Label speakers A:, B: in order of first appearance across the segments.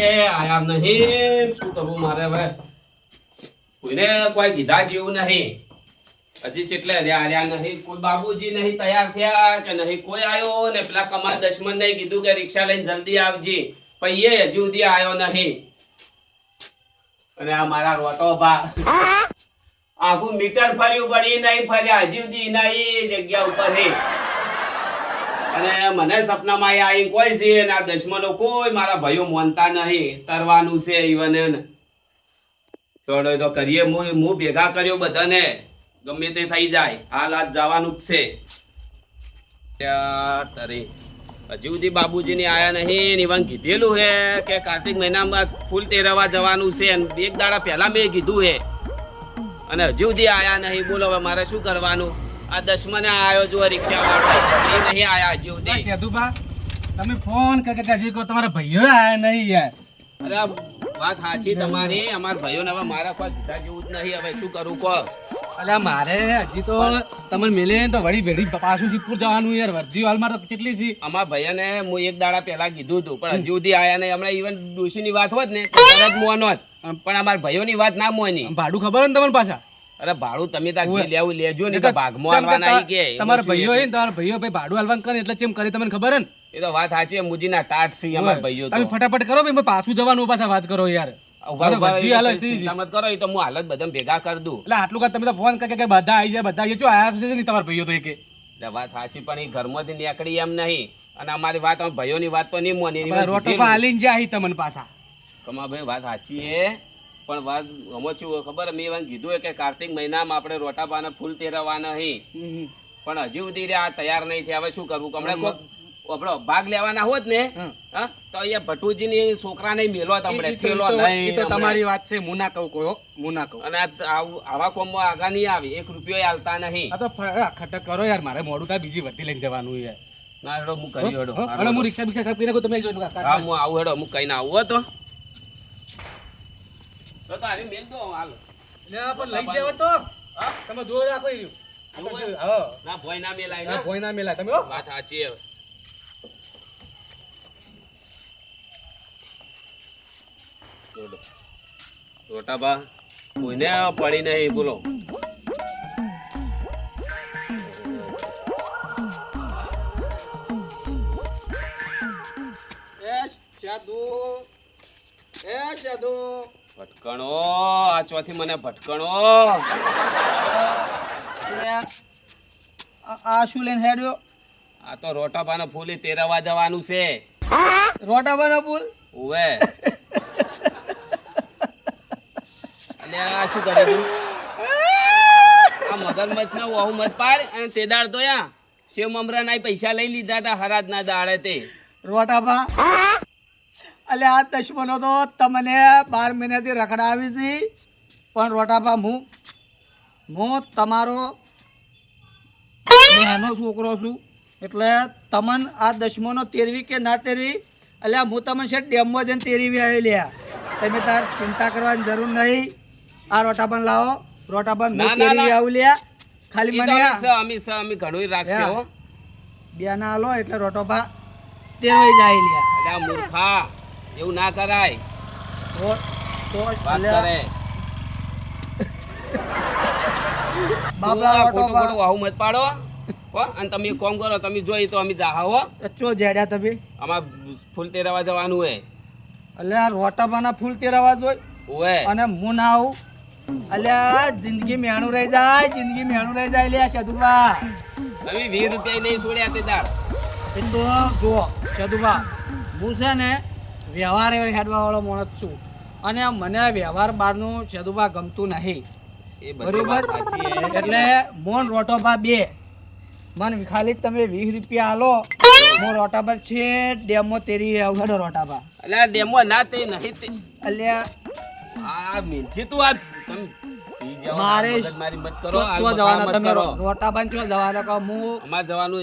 A: એ, આયા નહીં. શું કરવું મારે હવે? કોઈને કોઈ કીધા જેવું નહીં. હજી ચેટલે રહ્યા રહ્યા નહીં. કોઈ બાબુજી નહીં તૈયાર થયા કે નહીં કોઈ આવ્યો ને પેલા કમાલ દશમન નહીં કીધું કે રિક્ષા લઈને જલ્દી આવજે. પણ એ હજી સુધી આયો નહીં. અને આ મારા રોટો ભા આખું મીટર ફર્યું પડી નહીં ફર્યા. હજી સુધી એના જગ્યા ઉપર હે. અને મને સપનામાં એ આઈ કોઈ છે અને આ દશમાનો કોઈ મારા ભાઈઓ માનતા નહીં. તરવાનું છે ઈવન થોડો તો કરીએ હું હું ભેગા કર્યો બધાને. ગમે તે થઈ જાય. હાલ આજ જવાનું જ છે. તરી હજી સુધી બાબુજીને આયા નહીં ઇવન કીધેલું હે કે કાર્તિક મહિનામાં ફૂલ તેરવા જવાનું છે એક દાડા પહેલા મેં કીધું હે. અને હજી સુધી આયા નહીં. બોલો હવે મારે શું કરવાનું? આ દસમને આવ્યો જો રિક્ષા વાળો એ નહીં આયા હજી સુધી.
B: સેધુભા તમે ફોન કર કે હજી કહો તમારા ભાઈઓ આયા નહીં યાર.
A: અરે વાત સાચી તમારી. અમારા ભાઈઓને હવે મારા કોઈ કીધા જેવું જ નહીં. હવે શું કરું કહો?
B: અલ્યા મારે હજી તો તમને મિલે ને તો વળી ભેડી પાછું સિદ્ધપુર જવાનું યાર. વર્ધી હાલમાં તો કેટલી છે
A: અમારા ભાઈઓને હું એક દાડા પહેલા કીધું હતું પણ હજી સુધી આયા નહીં. હમણાં ઇવન ડોશીની વાત હોત ને તરત મોનો પણ અમારા ભાઈઓની વાત ના મોની
B: ભાડું ખબર ને તમને પાછા?
A: અરે ભાડું તમે તાર જે લેવું લેજો ને તો ભાગમાં આલવાના ઈ કે
B: તમારા ભાઈઓ હે તમારા ભાઈઓ ભાઈ ભાડું હાલવાનું કરે એટલે ચેમ કરે તમને ખબર હે
A: એ તો વાત સાચી મુજીના ટાટ સી અમાર ભાઈઓ તો.
B: તમે ફટાફટ કરો ભાઈ પાછું જવાનું પાછા વાત કરો યાર. હાલે આવી આવી
A: અને અમારી વાત ભાઈઓ ની વાત તો નહીં મોની
B: રોટો. હાલીને જાય તમને પાછા.
A: કમાભાઈ વાત સાચી પણ વાત આમાં શું ખબર? મેં એમ કીધું કે કાર્તિક મહિનામાં આપણે રોટાપાના ફૂલ તેરવાના નહીં પણ હજી સુધી આ તૈયાર નહીં થયા. હવે શું કરવું? હમણાં કોક આપણો ભાગ લેવાના હોત ને હા. તો અહીંયા ભટુજીની છોકરાને મેલો
B: તમને
A: થેલો નહીં
B: તો તમારી વાત છે હું ના કહું કહો હો. ના કહું.
A: અને આવા કોમમાં આગા નહીં આવે. એક રૂપિયો હાલતા નહીં.
B: આ તો ખટક કરો યાર મારે મોડું થાય બીજી વર્ધી લઈને જવાનું યાર
A: ના હેડો હું કરી હેડો.
B: હેડો હું રિક્ષા બિક્ષા સાફ કરી નાખું તમે જોઈ લો
A: હા હું આવું હેડો હું કઈ ના આવું તો. તો તો હારી મેલ દો હાલ
B: પણ લઈ જાવ તો. તમે જોઈ રાખો રહ્યું.
A: ના? ભોય ના મેલાય ના
B: ભોંય ના મેલાય. તમે.
A: વાત સાચી હે જોડો. રોટાબા કોઈને પડી નહીં બોલો. ભટકણો આ ચોથી મને ભટકણો.
C: આ શું લઈને હેડ્યો?
A: આ તો રોટાબાને ફૂલી તેરવા જવાનું છે.
C: રોટાબાના ફૂલ?
A: ઓવે અલ્યા આ શું કરે તું આ મગરમચ્છ ના વાહુ મત પાડ અને તે દાડ તો યા. શિવ મમરા ના પૈસા લઈ લીધા હતા હરાજ ના દાડે તે.
C: રોટાબા અલે આ દશમનો તો તમને બાર મહિનાથી રખડાવી છે પણ રોટાપા હું હું તમારો નાનો છોકરો છું. એટલે તમને આ દશમનો તેરવી કે ના તેરવી? એટલે હું તમને છે ડેમમાં જઈને તેરવી આવી લ્યા તમે તાર ચિંતા કરવાની જરૂર નહીં. આ રોટાબાન લાવો.
A: ના,
C: હું તેરવી. આવું લ્યા ખાલી મને
A: અમે
C: આ
A: સ- અમે ઘણું રાખશે હો.
C: બે ના હાલો એટલે રોટોપા તેરવાઈ જાય લ્યા
A: મૂર્ખા. એવું ના કરાય.
C: તો તો
A: વાત કરે.
C: બાબલા
A: તું ખોટું
C: રોટોબા
A: મત પાડો હો. અને તમે એક કરો તમે જોઈ તો અમે જાહા હો.
C: ચો જેડ્યા તમે.
A: આમાં ફૂલ તેરવા જવાનું હે.
C: અલ્યા રોટાબાના ફૂલ તેરવા જોઈ.
A: ઓવે.
C: અને હું ના આવું. અલ્યા જિંદગી મેણું રહી જાય જિંદગી મેણું રહી જાય લ્યા
A: તમે વીસ રૂપિયા નહીં છોડ્યા તે
C: એ તો જુઓ સદુબા હું છે ને વ્યવહાર હેડવાવાળો હેડવા વાળો માણસ છું. અને મને વ્યવહાર બહારનું છેદુભા ગમતું નહીં. બરોબર? એટલે મોન રોટોભા બે. મન ખાલી તમે વીસ રૂપિયા આલો. હું રોટાબા છે ડેમો તેરી આવડો રોટાબા
A: અલ્યા ડેમો ના તે નહીં તે.
C: અલ્યા
A: આ મીઠી તું આ તમે
C: મારે
A: મગજમારી મત કરો
C: ચો જવાના તમે
A: કરો.
C: રોટાબાન જવાના કહો હું
A: અમારે જવાનું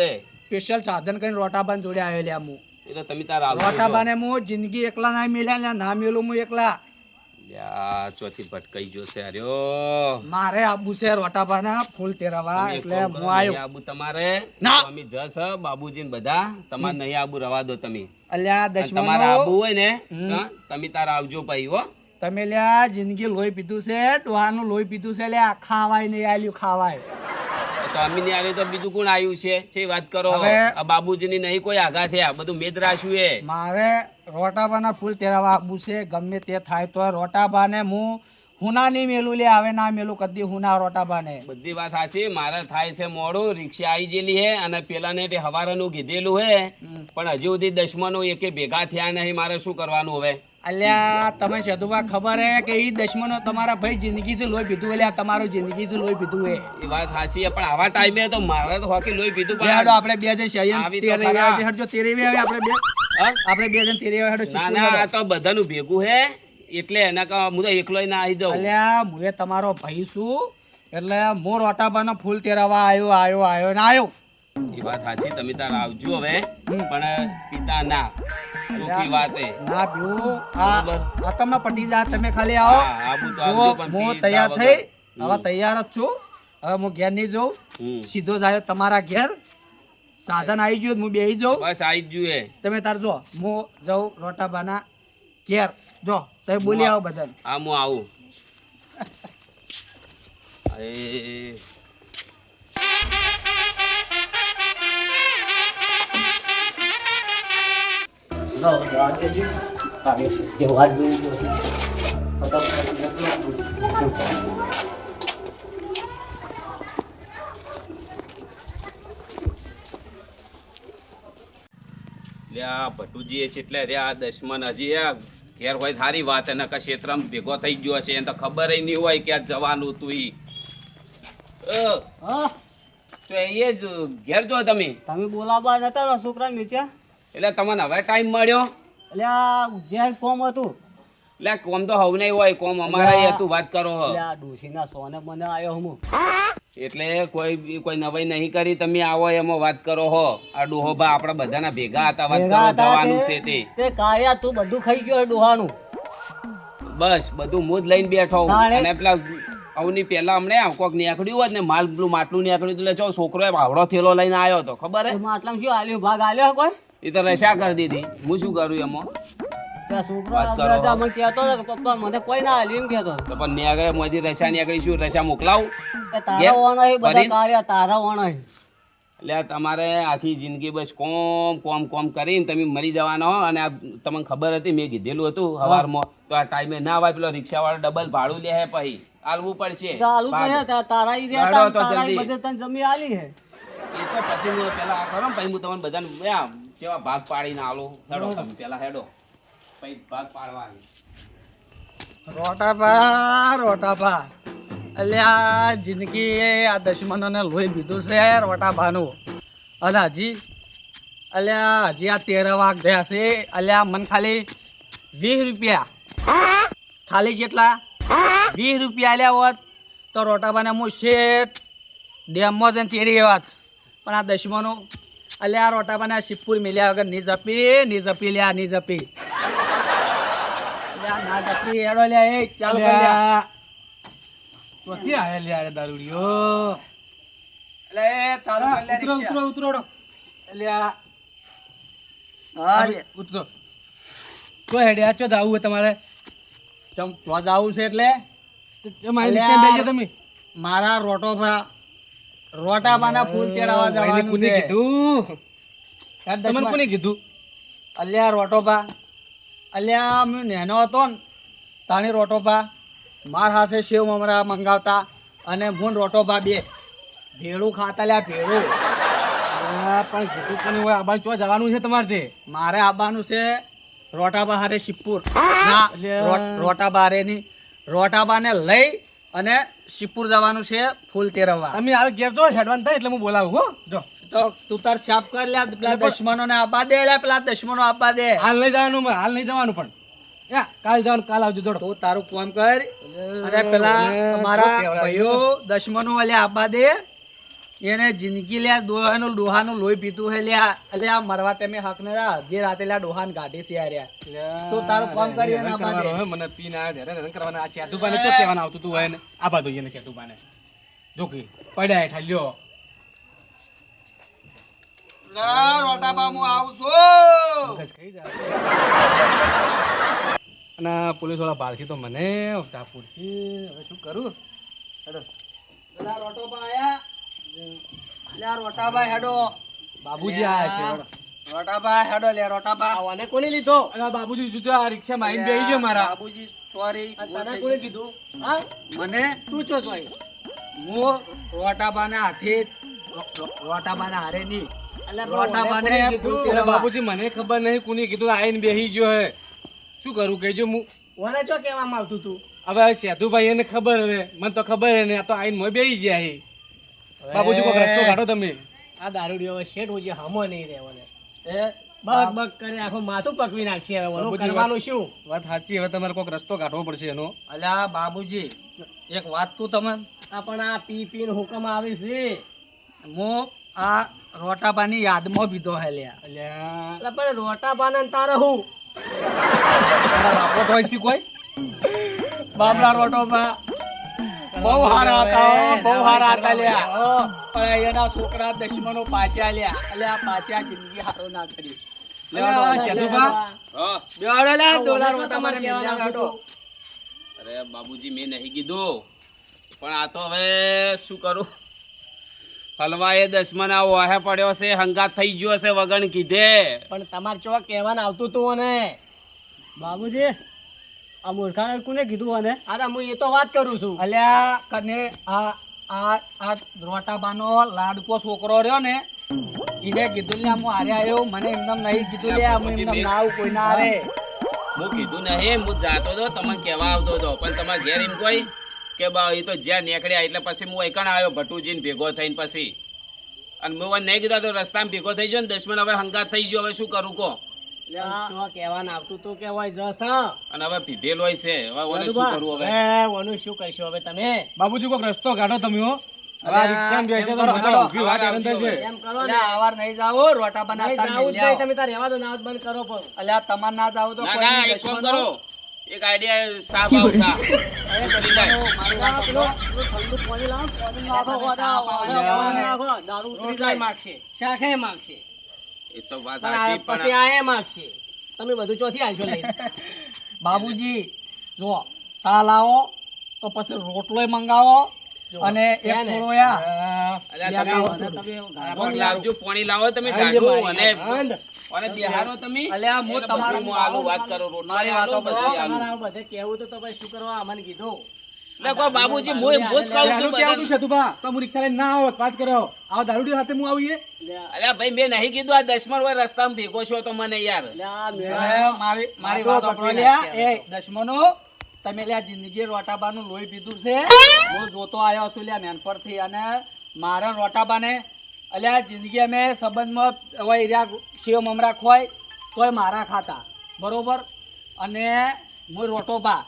A: હે
C: સ્પેશિયલ સાધન કરીને રોટાબાન જોડે આવેલા હું.
A: એ તો તમે તાર આવજો
C: રોટાબાને હું જિંદગી એકલા ના મેલ્યા ને ના મેલું હું એકલા.
A: લ્યા, ચોથી ભટકાઈ જોશે હાર્યો
C: મારે આબુ છે રોટાભાના ફૂલ તેરવા એટલે હું આવ્યો
A: આબુ તમારે.
C: ના.
A: સ્વામી જસ બાબુજી ને બધા. તમારે નહીં આબુ રવા દો તમે.
C: અલ્યા
A: અને તમારે આબુ હોય ને. તમે તારા આવજો ભાઈ હો.
C: તમે લ્યા જિંદગી લોહી પીધું છે ડોહાનું લોહી પીધું છે લ્યા ખાવાય નહીં આલ્યું ખાવાય.
A: તો અમે ની તો બીજું કોણ આવ્યું છે? છે વાત કરો
C: હવે-
A: આ બાબુજી ની નહીં કોઈ આગા થયા બધું મેદ રાખ્યું એ.
C: મારે રોટાબાના ફૂલ તેરાવા આપવું છે ગમે તે થાય તો રોટાબાને હું હુના નહીં મેલું લે આવે ના મેલું કદી હુના રોટાબાને.
A: બધી વાત સાચી મારે થાય છે મોડું રિક્ષા આવી ગયેલી હે અને પેલા ને હવારનું કીધેલું હે. પણ હજુ સુધી દસમાનું એકે ભેગા થયા નહીં મારે શું કરવાનું હવે?
C: અલ્યા તમે સદુભા ખબર હે કે એ દશમનો તમારા ભાઈ જિંદગીથી લોહી પીધું અલ્યા તમારું જિંદગીથી લોહી પીધું હે
A: એ વાત સાચી પણ આવા ટાઈમે તો મારે તો હોકી લોહી પીધું
C: બે હેડો આપણે બે જણ શયન
A: આવી
C: તેરે. આવે. હેડજો તેરેવી આવે આપણે બે આપણે બે જણ તેરેવી હેડો
A: ના ના આ તો બધાનું ભેગું હે એટલે એના કા હું તો એકલોય ના આવી જાઉં
C: અલ્યા મુએ તમારો ભાઈ છું એટલે મોર ઓટાબાનો ફૂલ તેરાવા આવ્યો આવ્યો આવ્યો ને આવ્યો
A: એ વાત સાચી તમે તાર આવજો હવે. પણ પિતા ના. ચોખ્ખી વાત.
C: ના પીવું આ આ તમને પટી જા તમે ખાલી આવો.
A: આબુ તો આવજો, પણ
C: હું તૈયાર થઈ. હવે તૈયાર જ છું. હવે હું ઘેર નહીં જઉં. સીધો જાય તમારા ઘેર. સાધન આવી ગયું હું બેહી જાઉં.
A: બસ આવી જ એ.
C: તમે તાર જો હું જાઉં રોટાબાના ઘેર. જો તમે બોલી આવો બધા
A: હા હું આવું. એ લે આ ભટુજી એ છેટલે રે આ દશમન હજી આ ઘેર હોય સારી વાત એને કે ક્ષેત્રમાં ભેગો થઈ ગયો છે એને તો ખબર નહીં હોય કે આ જવાનું તું ઈ. તો એ જ ઘેર જો તમે.
D: તમે બોલાવવા નતા તો છોકરા મીચ્યા
A: એટલે તમને હવે ટાઈમ મળ્યો?
D: એટલે ઘેર કોમ હતું.
A: એટલે કોમ તો હવ નહીં હોય કોમ અમારા હતું વાત કરો
D: ડોશીના સોને મને આવ્યો હું.
A: એટલે કોઈ કોઈ નવાઈ નહીં કરી તમે આવો એમાં વાત કરો હો. આ ડોહોબા આપણા બધાના ભેગા હતા વાત કરો જવાનું છે
D: તે-
A: તે
D: કાયા તું બધું ખાઈ ગયો ડોહાનું.
A: બસ બધું મુદ લઈને બેઠો હું. અને પેલા અવની પહેલા અમને કોક નીકળ્યું હોત ને માલ પેલું માટલું નીકળ્યું એટલે જો છોકરો એ ભાવડો થેલો લઈને આવ્યો હતો ખબર હે?
D: માટલામાં શું આલ્યો? ભાગ આલ્યો કોઈ?
A: એ તો રસા કરી દીધી? હું શું કરું એમાં તમારે આખી જિંદગી બસ કોમ કોમ કોમ કરીને તમે મરી જવાના અને તમને ખબર હતી મેં કીધેલું હતું સવારમાં તો આ ટાઈમે ના આવે પેલો રિક્ષા વાળો ડબલ ભાડું લે પછી. આલવું પડશે.
D: તારા જમી આલી હે.
A: એ તો પછી હું પેલા આ કરો પછી હું તમને બધાને જેવા ભાગ પાડીને આલો? હેડો તમે પેલા હેડો. પછી ભાગ પાડવાની.
C: રોટાભા રોટાભા. અલ્યા જિંદગી આ દશમનોને લોહી પીધું છે રોટાભાનું. અને હજી. અલ્યા હજી આ તેર વાગ થયા છે. અલ્યા મન ખાલી વીસ રૂપિયા. ખાલી કેટલા વીસ રૂપિયા આલ્યા હોત તો રોટાભાને હું શેઠ ડેમમાં જઈને તેરી વાત પણ આ દશમનો અલ્યા રોટા આ શિવપુર મેલ્યા વગરની જપી ની જપી લ્યા ની જપી. અલ્યા ના જપી હેડો લ્યા એ ચાલો લ્યા.
B: ચોથી આયા લે આ દારૂડિયો
C: એટલે એ ચાલુ
B: ઉતરો. ઉતરો
C: હા
B: ઉતરો. કોઈ હેડ્યા ચો જાવું હે તમારે?
C: ચમ તો જાવું છે એટલે?
B: મારી તમે.
C: મારા રોટોભા રોટાભાના ફૂલ તેરાવા
B: ભાઈને
C: જવાનું
B: કોને કીધું?
C: યાર
B: તમને કોને કીધું?
C: અલ્યા રોટોભા. અલ્યા હું નેનો હતો ને તાણી રોટોભા. માર હાથે સેવ મમરા મંગાવતા અને હું રોટો રોટોભા બે. ભેળું ખાતા લ્યા ભેળું.
B: પણ કીધું કોને હોય? આ ચો જવાનું છે તમારે તે?
C: મારે આવવાનું છે રોટાબા હારે શિવપુર ના
B: અલ્યા.
C: ની રોટાબા રોટાબાને લઈ અને શિપુર જવાનું છે ફૂલ તેરવવા.
B: તમે હાલ ઘેર જો હેડવાન થાય એટલે હું બોલાવું હો. જો.
C: તો તું તાર છાપ કર લ્યા પેલા દશમનો ને આપવા દે લે પેલા દશમનો આપવા દે.
B: હાલ નહીં જવાનું હાલ નહીં જવાનું પણ. કાલ જવાનું કાલ આવજો જોડો.
C: તું તારું કામ કર. અને પેલા મારા ભાઈઓ દશમનો વાલે આપવા દે. એને જિંદગી લ્યા દોહાનું ડોહાનું લોહી પીતું હે લ્યા એટલે આ મરવા તમે હક ને જે રાતે લ્યા ડોહાન કાઢી છે યાર તો તારું કામ કરી ના
B: કરવાનો
C: બાંધે.
B: હવે મને પી ના ત્યારે હેરાન કરવાના. આ સેતુ પાને તો કહેવાનું આવતું તું હોય ને આ બાજુ એને સેતુ પાને જોકી પડ્યા હેઠા લ્યો.
C: લા, રોટાબા હું આવું
B: ખાઈ જાય અને પોલીસવાળા ભાળશે તો મને પૂરશે. હવે શું કરું? હેડો.
C: પેલા રોટોબા રોટાબા હેડો.
B: બાબુજી આયા છે
C: રોટાબા હેડો લે રોટાબા
D: આને કોને લીધો?
B: અલા બાબુજી જોજો આ રિક્ષામાં આવીને બેહી ગયો મારા.
C: બાબુજી સોરી
D: તને કોને કીધું? હા?
C: મને?
D: તું છો
C: હું રોટાબાના હાથે રોટાબાના હારે.
B: બાબુજી ખબર નહીં કોની કીધું. આઈને બેહી ગયો હે. શું કરું કેજો હું.
D: ઓને ચો કહેવામાં આવતું તું.
B: હવે સેધુભાઈ સેતુભાઈ એને ખબર હવે. મને તો ખબર હે ને આ તો આઈને મોય બેહી ગયા હે. બાબુજી કોઈક રસ્તો કાઢો તમે.
D: આ દારૂડિયો હવે શેઠ હોજે હમો નહીં રહેવાનો.
C: એ
D: બક બક કરે આખો માથું પકવી નાખશે હવે ઓનું કરવાનું શું?
B: વાત સાચી હવે તમારે કોઈક રસ્તો કાઢવો પડશે એનો.
C: અલ્યા બાબુજી એક વાત તું તમે
D: આ પણ આ પી પીને હુકમ આવી છે.
C: હું આ રોટાબાની યાદમાં પીધો હે લ્યા.
B: અલ્યા.
D: પણ રોટા પાને ને તારે હું?
B: બાપો તો કોઈ?
C: બાબલા રોટોબા બહુ હારા હતા બહુ હારા હતા લ્યા. પણ એના છોકરા દશમનો પાછા લ્યા. એટલે આ પાછા જિંદગી હારો ના કરી.
A: અરે બાબુજી મેં નહીં કીધું. પણ આ તો હવે શું કરું? હલવા એ દસમન આ ઓહે પડ્યો છે હંગાત થઈ ગયો છે વગણ કીધે.
D: પણ તમારે ચો કહેવાનું આવતું તું ને બાબુજી આ મૂર્ખાને કોને કીધું અને અરે હું એ તો વાત કરું છું.
C: અલ્યા કને આ આ આ રોટાબાનો લાડકો છોકરો રહ્યો ને એને કીધું લ્યા હું હારે આવ્યો મને એમનેમ નહીં કીધું લે હું એમનેમ ના આવું કોઈ ના હારે.
A: હું કીધું નહીં હું જાતો તો તમને કહેવા આવતો હતો પણ તમારે ઘેર એમ કોઈ કે બા એ તો જ્યાં નીકળ્યા એટલે પછી હું એકણ આવ્યો ભટુજીને ભેગો થઈને પછી. અને મેં નહીં કીધું તો રસ્તામાં ભેગો થઈ ગયો ને દસમન હવે હંગાત થઈ ગયો હવે શું કરું કહો?
D: ચો કહેવાનું? આવતું તું કે હોય જસ
A: અને હવે પીધેલો હોય છે. હવે ઓને શું કરવું હવે?
D: હે ઓનું શું કરશો હવે તમે?
B: બાબુજી કોઈક રસ્તો કાઢો તમે હો. હવે આ રિક્ષામાં બેસે તો
C: એમ કરો,
B: મને તો
C: હાલો,
B: ઊભી વાત હેરાન થાય છે
D: એમ કરો ને.
C: અલ્યા આવાર નહીં જાવો રોટાબાના
D: નહીં
C: તાર
D: જાવું જ
C: મિલ્યા
D: નહીં, તમે તાર રહેવા દો નાવત બંધ કરો પણ.
C: અલ્યા તમાર ના જાવ તો
A: ના
C: કોઈ
A: ના
C: નહીં
A: એક કામ
C: દુશ્મનો.
A: કરો. એક આઈડિયા સાફ ભાવ સા ઉતરી જાય.
D: આ પેલો ઠંડુ પાણી લાવો, પાણી નાખો, વાડા, વાડા, વાડા નાખો, દારૂ ઉતરી જાય. માગશે. શાખે માગશે.
A: એ તો વાત
D: પણ પછી આ એ માગશે તમે બધું ચોથી લઈને.
C: બાબુજી જો સા લાવો તો પછી રોટલોય મંગાવો અને એક કાવો.
A: લાવજો પાણી લાવો તમે
D: બંધ
A: અને અને બિહારો તમે.
C: અલ્યા, હું
A: એટલે હું આલુ વાત કરો રોટલી
C: મારી વાતો
A: બધી
D: તો તો શું કરવા અમને કીધું?
A: એટલે કોઈ બાબુજી હું હું જ છું
B: દારૂ ક્યાં આવતું
A: બધાને.
B: છે તું બા તો હું રિક્ષા લઈને ના આવત વાત કરો. આવો દારૂડી સાથે હું આવીએ
A: અલ્યા ભાઈ મેં નહીં કીધું આ હોય રસ્તામાં ભેગો છો તો મને યાર.
C: મારી મારી
D: વાત
C: લ્યા. એ તમે લ્યા જિંદગી રોટાબાનું લોહી પીધું છે. હું જોતો આવ્યો છું લ્યા નાનપણથી અને મારા રોટાબાને અલ્યા જિંદગી અમે સંબંધમાં સેવ મમરા ખોય તોય મારા ખાતા. બરોબર? અને હું રોટોબા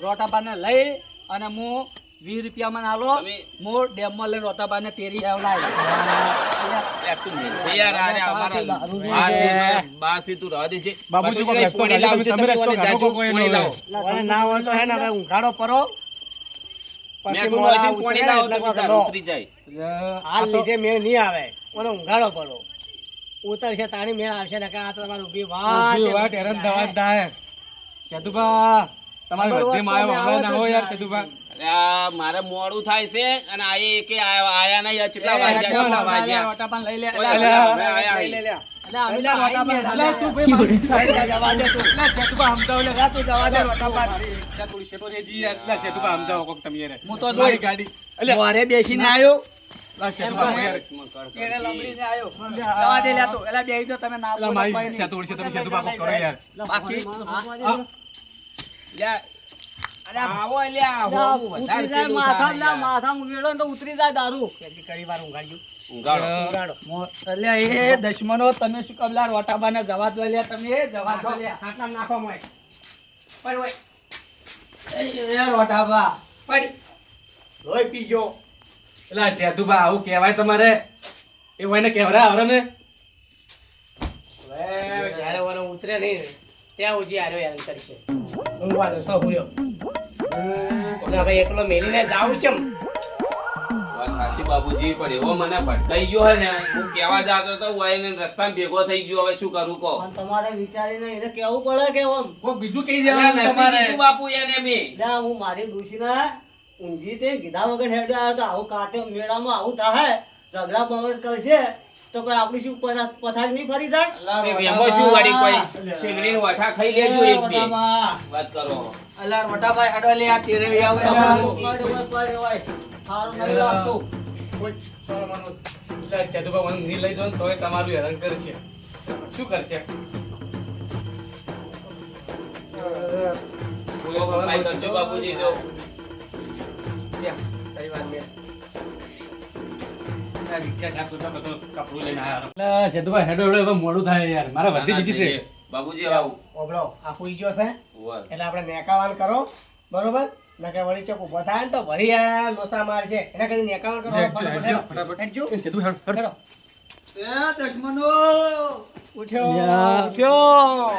C: રોટાબાને લઈ અને હું વીસ રૂપિયામાં નાલો
A: તમે-
C: હું ડેમમાં લઈને રોટાબાને તેરી
D: ના હોય તો હે ને હવે ઊંઘાડો પરો. ઊંઘાડો પડો ઉતરશે તાણી મેળ આવશે ને આ તમારું તમારે વાત
B: હેરાન થવા થાય. સેતુભા તમારે બધે
D: હોય તો
B: માં
D: અમે
B: આવ્યો હમણાં ના હોય યાર સેતુભા
A: મારે મોડું થાય છે અને આ એક આયા આયા નહીં કેટલા વાગ્યા કેટલા વાગ્યા.
C: રોટાબાન લઈ લે. લઈ લે, લે. બેસીને આવ્યો તમે ના બાકી? દશમનો તમે શું કબલા રોટાબાને જવા દો લ્યા તમે જવા દો લ્યા
D: નાખો મોય.
C: પડ રોટાબા પડ.
D: લોહી પીજો
B: એટલે સેતુભા આવું કહેવાય તમારે? એ હોય ને કેવરા આવરે ને?
D: જ્યારે ઓલો ઉતરે નહીં ત્યાં ઉજી આર્યો હેરાન કરશે. ઊંઘવા દો સો ભૂલ્યો ઓલા ભાઈ એકલો મેલીને જાઉં ચમ
A: સાચી બાબુજી પણ એવો મને ભટકાઈ ગયો હે ને હું કેવા જાતો તો હું આઈને રસ્તામાં ભેગો થઈ ગયો હવે શું કરું
D: કો તમારે વિચારીને એને કેવું પડે કે ઓમ?
B: કોક બીજું કહી દેવાનું તમારે.
A: બાપુ એને મે.
D: ના હું મારી ડોશીના ઊંઘી તે કીધા વગર હેડ્યા હતા. આવું કાતે મેળામાં આવું થાય ઝઘડા બગડ કરશે. તો કોઈ આપણી શું પથા- પથારી નહીં ફરી જાય
A: એમાં શું વળી કોઈ શીંગડીનું વાઠા ખાઈ લેજો એક બે. વાત કરો.
C: અલાર મોટાભાઈ હડો લે આ તેરવી આવું તમારું.
D: પડે પડે હોય. સારું નહીં લાગતું.
B: એટલે સેતુભા મને નહીં લઈ જો ને તોય તમારું હેરાન કરશે. શું કરશે?
A: બોલો ભાઈ કરજો બાપુજી જો.
B: આ રિક્ષા સાફ કરતા બધો કપડું લઈને આવ્યા એટલે સેતુભા હેડો હેડો હવે મોડું થાય યાર. મારા વર્ધી બીજી છે
A: બાબુજી આવું.
D: ઓબળો, આ હુઈ ગયો છે. એટલે આપણે નેકાવાન કરો. બરોબર? નકે વળી ચોક ઊભો થાય ને તો વળી આ લોસા મારશે એના કરી નેકાવાન કરો ફટાફટ
B: હેડજો,
D: હેડો.
B: ફટાફટ.
D: હેડજો.
B: એ સેતુ હેડ, હેડ.
D: હેડો.
C: એ દુશ્મનો!
D: ઉઠ્યો. ઉઠ્યો.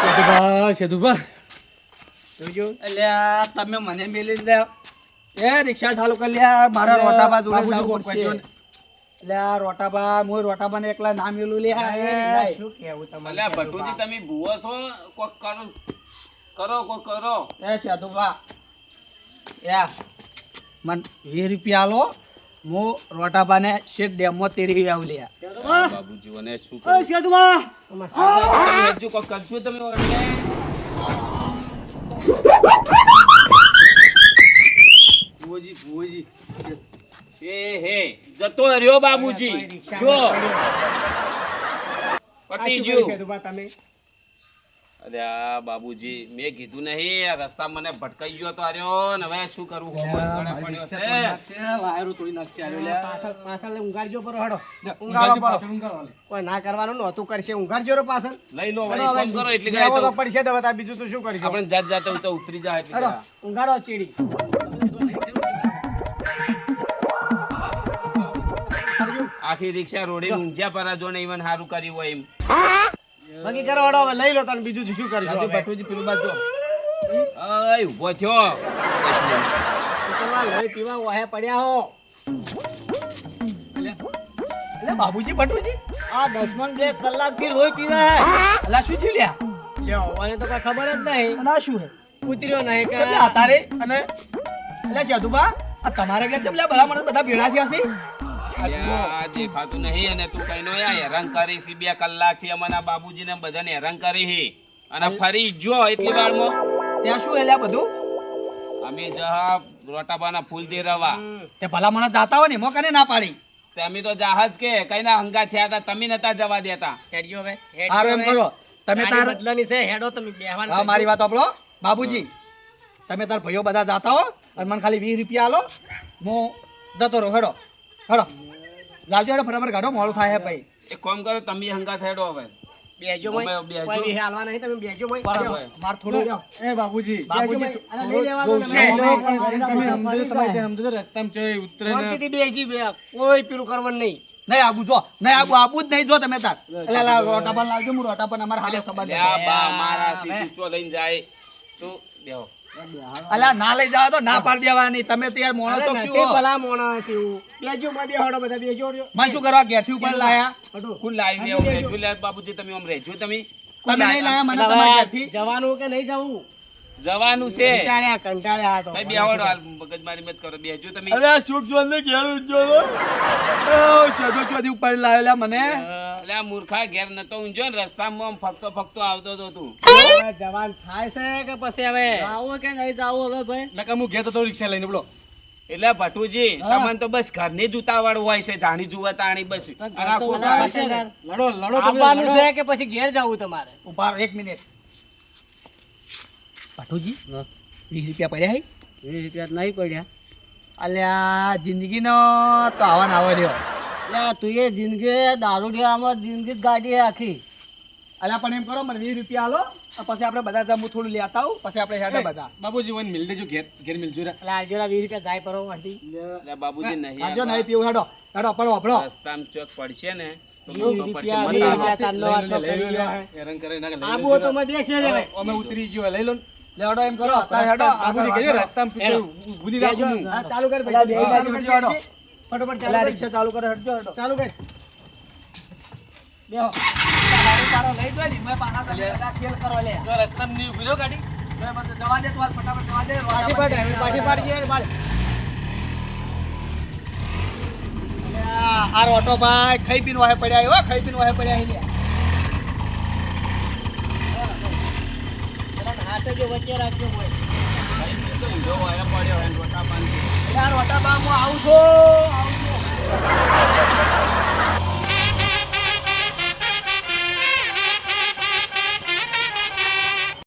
B: સેતુભા સેતુભા.
D: જોજો.
C: અલ્યા તમે મને મેલી દે એ રિક્ષા ચાલુ કરી લ્યા મારા રોટાબા જોડે
B: ને.
C: અલ્યા રોટાબા મોય રોટાબા ને એકલા નામ મેલું લ્યા એ
D: શું કેવું તમારે
A: અલ્યા ભટુજી તમે ભૂવો છો? કોક કરો કરો કોક કરો.
C: એ સાધુબા યા મન વીસ રૂપિયા આલો ને રોટાબાને શેઠ ડેમમાં તેરી આવું લ્યા
A: બાબુજી મને શું
D: ઓય, સેતુભા.
A: હજુ કોક કરજો તમે એટલે
B: ભુવોજી, ભુવોજી.
A: એ હે જતો રહ્યો બાબુજી. જો. પટી ગયું.
D: તમે?
A: અરે આ બાબુજી મેં કીધું નહીં આ રસ્તા મને ભટકાઈ ગયો તો આર્યો ને હવે શું કરવું ખબર પડ્યો છે.
B: વાયરો તોડી નાખશે આર્યો
D: પાછળ પાછળ ઊંઘાડજો પર હડો.
B: ઉંગાડો
D: પર. કોઈ ના કરવાનું નહોતું કરશે ઉંગાડજો રો પાછળ.
A: લઈ લો વળી
D: હવે
A: ફોન કરો એટલે જાય
D: તો પડશે તો બીજું તો શું કરીશું
A: આપણે જાત જાતે તો ઉતરી જાય એટલે
D: ઉંગાડો ચીડી.
A: આખી રિક્ષા રોડે ઊંઝ્યા પર જો ને ઈવન સારું કર્યું હોય એમ.
D: બાકી કરો હવે લઈ લો તને બીજું શું કરી
C: હજુ? ભટુજી પેલું બાજુ
A: અય ઊભો થયો. મિનિટ.
D: પીવા ઓહે પડ્યા હો.
C: અલ્યા બાબુજી ભટુજી
D: આ દસમન બે કલાકથી લોહી પીવા હે.
C: અલા શું થયું લ્યા?
D: લ્યો. મને તો કઈ ખબર જ નહીં.
C: ના આ શું હે?
D: ઉતર્યો નહીં કે
C: હતા અને અલ્યા જાદુબા આ તમારે ઘેર ચમ લ્યા બધા મને બધા ભેળા થયા છે?
A: દેખાતું નહીં અને તું કઈ નો હેરાન કરી છે બે કલાક અમારા બાબુજી બધાને હેરાન કરી છે. અને ફરી જો એટલી વારમાં.
C: ત્યાં શું હે બધું?
A: અમે જહા રોટાબાના ફૂલ દે રવા.
C: તે ભલા મને જાતા હોય ને એમાં કને ના પાડી?
A: તે તો જહાજ કે કઈ ના હંગા થયા હતા તમે નતા જવા દેતા.
D: હેડજો હવે
C: હારું એમ કરો. તમે તાર
D: બદલાની છે હેડો તમે બેહવાન
C: હા મારી વાત આપણો બાબુજી તમે તાર ભાઈઓ બધા જાતા હો અને મને ખાલી વીસ રૂપિયા આલો. હું જતો રહો હેડો. હેડો. લાવજો હેડો ફટાફટ કાઢો મોડું થાય હે ભાઈ.
A: એક કામ કરો તમે હંગા થેડો હવે.
D: બેહજો મય
A: બેહજો.
D: હાલવા નહીં તમે બેહજો મય
C: માર થોડું
B: એ બાબુજી
C: બાબુજી
D: લઈ લેવા તમે.
B: તમે સમજો તો સમજો રસ્તામાં ચોય ઉતરે ને.
D: બેસી બે. કોઈ પેલું કરવાનું નહીં.
C: નહીં આબુ જો. નહીં આબુ આબુ જ નહીં જો તમે તાર. એટલે રોટા પણ લાવજો હું રોટા પર અમારા હાથે સંબંધ
A: બા મારા સીધું ચો લઈને જાય. તું બેહો.
C: અલા ના લઈ જાવ તો ના પાડી દેવાની. તમે તો યાર મોણસ તો શું ભલા
D: ભલા છે એવું. બેહજો મય બેહડો બધા બેજો.
C: મને શું કરવા ગેઠી ઉપર લાયા?
D: કુલ
A: કોણ લાવી આમ રહેજો લ્યા બાબુજી તમે આમ રહેજો તમે
C: તમે નહીં લાયા મને
D: એટલે
C: ગેઠી?
D: જવાનું કે નહીં જવું?
A: જવાનું છે.
D: કંટાળ્યા કંટાળ્યા તો.
A: ભાઈ બેહવાડો હાલ મગજમારી મત કરો. બેજો તમે.
C: અરે સુખ જોને ઘેર ઉજો ઓ ચદો ચોદી ઉપર લાવેલા મને.
A: એટલે મૂર્ખા ઘેર નતો ઊંઝો ને રસ્તામાં આમ ફકતો ફકતો આવતો તો તું.
D: જવાન થાય છે કે પછી હવે? આવો કે નહીં આવો હવે ભાઈ?
B: નકા હું ઘેર તો તો રિક્ષા લઈને બોલો.
A: એટલે ભટુજી તમને તો બસ ઘરની જ ઉતાવળ હોય છે જાણી જુવા તાણી બસ.
B: લડો લડો
D: આવવાનું છે કે પછી ઘેર જવું તમારે?
C: ઊભા એક મિનિટ. ભટુજી વીસ રૂપિયા પડ્યા હે?
D: વીસ રૂપિયા નહીં પડ્યા.
C: અલ્યા જિંદગીનો તો આવા આવો રહ્યો
D: તું એ જિંદગી દારૂડિયામાં જિંદગી ગાડી આખી.
C: અલ્યા પણ એમ કરો મને વીસ રૂપિયા આલો પછી આપણે બધા જમું થોડું લેતા આવું પછી આપણે હેડે બધા.
B: બાબુજી મને મિલ દેજો ઘેર ઘેર મિલજો રે
C: એટલે આજોરા વીસ રૂપિયા જાય પરો આંટી.
A: એટલે બાબુજી નહીં
C: આજે નહીં પીવું હેડો હેડો પડો આપણો
A: રસ્તામ ચોક પડશે ને
B: ના ને.
C: ચાલુ કર ફટાફટ ચાલુ રિક્ષા ચાલુ કરે હટજો હટો. ચાલુ કર. બેહો. તારો લઈ દો ને મેં પાછા તમે ખેલ કરો લે.
B: તો રસ્તા ની ઊભી ગાડી.
C: તો એમાં દવા દે તમારે ફટાફટ જવા દે
D: પાછી પાડ પાછી.
C: આ રોટો ભાઈ ખાઈ પીને વાહે પડ્યા હો ખાઈ પીને વાહે પડ્યા હે.
D: પેલા હાથે જો વચ્ચે રાખજો ભાઈ
A: ઊંધો હોય પડ્યો હોય રોટા બાંધી
C: યાર રોટા આવું છું આવું છું.